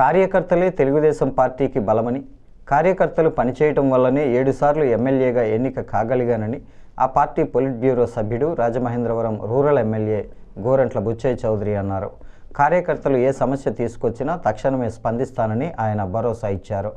కార్యకర్తలే తెలుగుదేశం పార్టీకి బలమని కార్యకర్తలు పనిచేయటం వల్లనే ఏడుసార్లు ఎమ్మెల్యేగా ఎన్నిక కాగలిగానని ఆ పార్టీ పొలిట్ బ్యూరో సభ్యుడు రాజమహేంద్రవరం రూరల్ ఎమ్మెల్యే గోరంట్ల బుచ్చయ్య చౌదరి అన్నారు. కార్యకర్తలు ఏ సమస్య తీసుకొచ్చినా తక్షణమే స్పందిస్తానని ఆయన భరోసా ఇచ్చారు.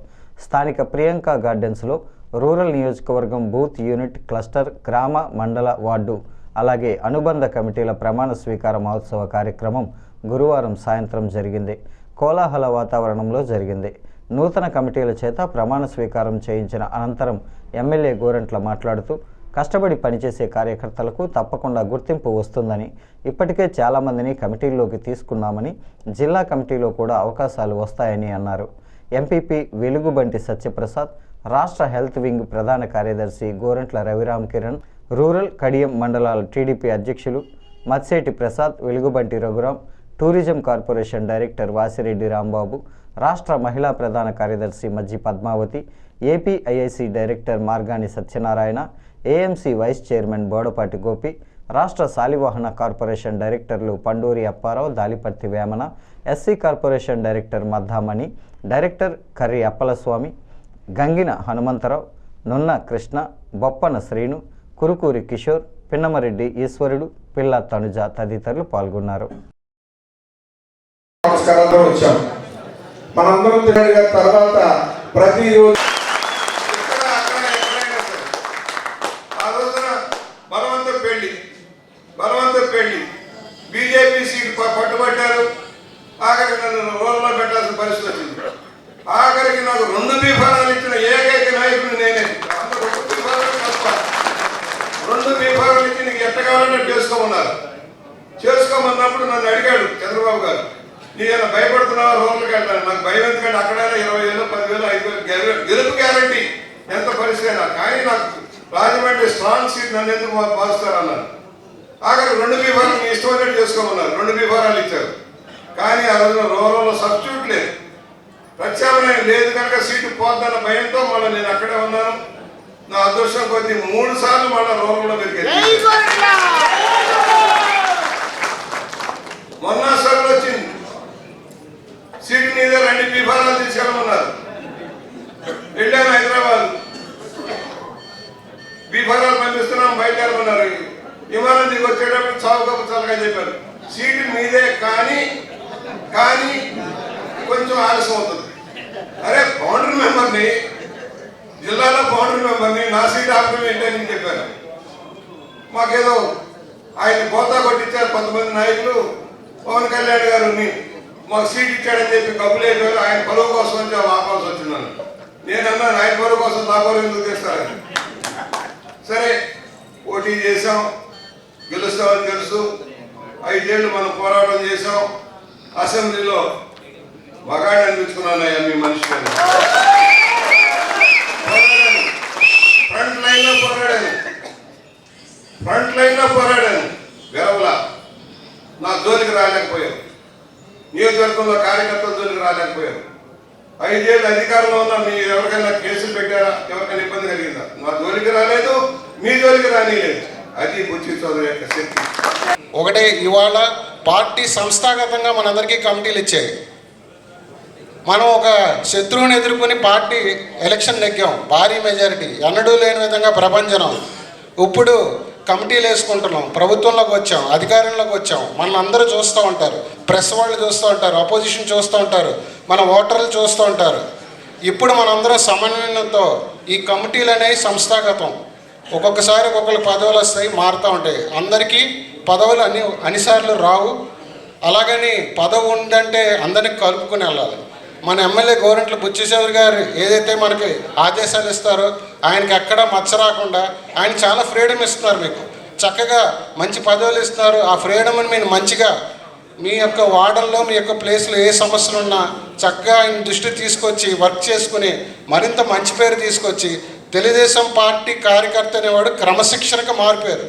స్థానిక ప్రియాంక గార్డెన్స్లో రూరల్ నియోజకవర్గం బూత్ యూనిట్ క్లస్టర్ గ్రామ మండల వార్డు అలాగే అనుబంధ కమిటీల ప్రమాణ స్వీకార మహోత్సవ కార్యక్రమం గురువారం సాయంత్రం జరిగింది. కోలాహల వాతావరణంలో జరిగింది. నూతన కమిటీల చేత ప్రమాణ స్వీకారం చేయించిన అనంతరం ఎమ్మెల్యే గోరంట్ల మాట్లాడుతూ కష్టపడి పనిచేసే కార్యకర్తలకు తప్పకుండా గుర్తింపు వస్తుందని ఇప్పటికే చాలామందిని కమిటీల్లోకి తీసుకున్నామని జిల్లా కమిటీలో కూడా అవకాశాలు వస్తాయని అన్నారు. ఎంపీపీ వెలుగుబంటి సత్యప్రసాద్ రాష్ట్ర హెల్త్ వింగ్ ప్రధాన కార్యదర్శి గోరంట్ల రవిరామ్ కిరణ్ రూరల్ కడియం మండలాల టీడీపీ అధ్యక్షులు Matseti Prasad Velugubanti Raghuram tourism corporation director Vasireddy Rambabu రాష్ట్ర మహిళా ప్రధాన కార్యదర్శి Majji Padmavathi APIIC director Margani Satyanarayana AMC vice chairman Bodapati Gopi రాష్ట్ర శాలివాహన కార్పొరేషన్ డైరెక్టర్లు Panduri Apparao Daliparthi Vemana SC corporation director Maddamani director Karri Appalaswamy Gangina Hanumantharao Nunna Krishna Boppana Srinu Kurukuri Kishore Pinnamareddy ఈశ్వరుడు పిల్ల తనుజ తదితరులు పాల్గొన్నారు. నమస్కారాలతో వచ్చాం. మనందరం తిరిగిన తర్వాత ప్రతిరోజు ఇక్కడ, అక్కడ, ఎక్కడైనా సరే. బలవంత పెళ్ళి బలవంత పెళ్ళి. బీజేపీ సీట్ ప- పట్టుబట్టారు. ఆఖరికి నన్ను రోడ్లో పెట్టాల్సిన పరిస్థితి వచ్చింది. ఆఖరికి నాకు రెండు బీఫారాలు ఇచ్చిన ఏకైక నాయకుడు నేనే. అందరూ రెండు బీఫారాలు తప్ప రెండు బీఫారాలు ఇచ్చి నీకు ఎట్ట కావాలంటే చేసుకోమన్నారు. చేసుకోమన్నప్పుడు నన్ను అడిగాడు చంద్రబాబు గారు. నేను భయపడుతున్నావా? రోడ్లకు వెళ్తాను. నాకు భయం ఎందుకంటే అక్కడైనా ఇరవై వేలు పదివేలు ఐదు వేలు గెలు- గెలుపు గ్యారంటీ. ఎంత పరిస్థితి కానీ నాకు రాజమండ్రి స్ట్రాంగ్ సీట్ నన్ను ఎందుకు భావిస్తారు అన్నారు. ఆఖరి రెండు బీఫారాలు మీ ఇష్టం చేసుకోమన్నారు. రెండు బీఫారాలు ఇచ్చారు. కానీ ఆ రోజున రూరల్లో సబ్స్టిట్యూట్ లేదు. ప్రత్యామ్నాయం లేదు కనుక సీటు పోద్దన్న భయంతో మళ్ళీ నేను అక్కడే ఉన్నాను. నా అదృష్టం కొద్ది మూడు సార్లు మళ్ళీ రూరల్లో పెరిగింది మొన్న సభలు వచ్చింది సీటు మీద రెండు విభాగాలు తీసుకెళ్ళమన్నారు వెళ్ళాను హైదరాబాద్ విభాగాలు పంపిస్తున్నాం బయలుదేరమన్నారు. విమానం దిగి వచ్చేటప్పుడు చావు కప్పు చల్లగా చెప్పారు. సీటు మీదే కానీ కానీ కొంచెం ఆలస్యం అవుతుంది. అరే బౌండరీ మెంబర్ని జిల్లాలో బౌండరీ మెంబర్ని నా సీట్ ఆపడం ఏంటని చెప్పారు. మాకేదో ఆయన పోతా కొట్టించారు కొంతమంది నాయకులు. పవన్ కళ్యాణ్ గారిని మాకు సీట్ ఇచ్చాడని చెప్పి కబులు అయిపోయారు ఆయన పరువు కోసం అని ఆపాల్సి వచ్చిందని నేనన్నా ఆయన పరువు కోసం నా పరువు ఎందుకు తీస్తారని సరే పోటీ చేసాం గెలుస్తామని తెలుసు. ఐదేళ్ళు మనం పోరాటం చేసాం అసెంబ్లీలో మగాడు అనిపించుకున్నానయ్యా మీ మనిషి ఫ్రంట్ లైన్లో పోరాడాను ఫ్రంట్ లైన్లో పోరాడాను వెరవల నా జోలికి రాలేకపోయారు నియోజకవర్గంలో కార్యకర్తల జోలికి రాలేకపోయారు ఐదేళ్ళు అధికారంలో ఉన్న మీరు ఎవరికైనా కేసులు పెట్టారా? ఎవరికైనా ఇబ్బంది కలిగిందా? మా జోలికి రాలేదు. మీ జోలికి రానిలేదు అది బుచ్చి చౌదరి యొక్క శక్తి. ఒకటే ఇవాళ పార్టీ సంస్థాగతంగా మనందరికీ కమిటీలు ఇచ్చాయి. మనం ఒక శత్రువుని ఎదుర్కొని పార్టీ ఎలక్షన్ నెగ్గాం భారీ మెజారిటీ ఎన్నడూ లేని విధంగా ప్రపంచం ఇప్పుడు కమిటీలు వేసుకుంటున్నాం ప్రభుత్వంలోకి వచ్చాం అధికారంలోకి వచ్చాం మన అందరూ చూస్తూ ఉంటారు. ప్రెస్ వాళ్ళు చూస్తూ ఉంటారు అపోజిషన్ చూస్తూ ఉంటారు మన ఓటర్లు చూస్తూ ఉంటారు. ఇప్పుడు మనందరం సమన్వయంతో ఈ కమిటీలు అనేవి సంస్థాగతం. ఒక్కొక్కసారి ఒక్కొక్కరు పదవులు వస్తాయి మారుతూ ఉంటాయి. అందరికీ పదవులు అన్ని అన్నిసార్లు రావు. అలాగని పదవి ఉందంటే అందరిని కలుపుకుని వెళ్ళాలి. మన ఎమ్మెల్యే గోరంట్ల బుచ్చిశేవర్ గారు ఏదైతే మనకి ఆదేశాలు ఇస్తారో ఆయనకి ఎక్కడ మచ్చ రాకుండా ఆయన చాలా ఫ్రీడమ్ ఇస్తున్నారు మీకు. చక్కగా మంచి పదవులు ఇస్తున్నారు. ఆ ఫ్రీడమ్ని మీరు మంచిగా మీ యొక్క వార్డల్లో మీ యొక్క ప్లేస్లో ఏ సమస్యలు ఉన్నా చక్కగా ఆయన దృష్టి తీసుకొచ్చి వర్క్ చేసుకుని మరింత మంచి పేరు తీసుకొచ్చి తెలుగుదేశం పార్టీ కార్యకర్త అనేవాడు క్రమశిక్షణకు మారిపోయారు.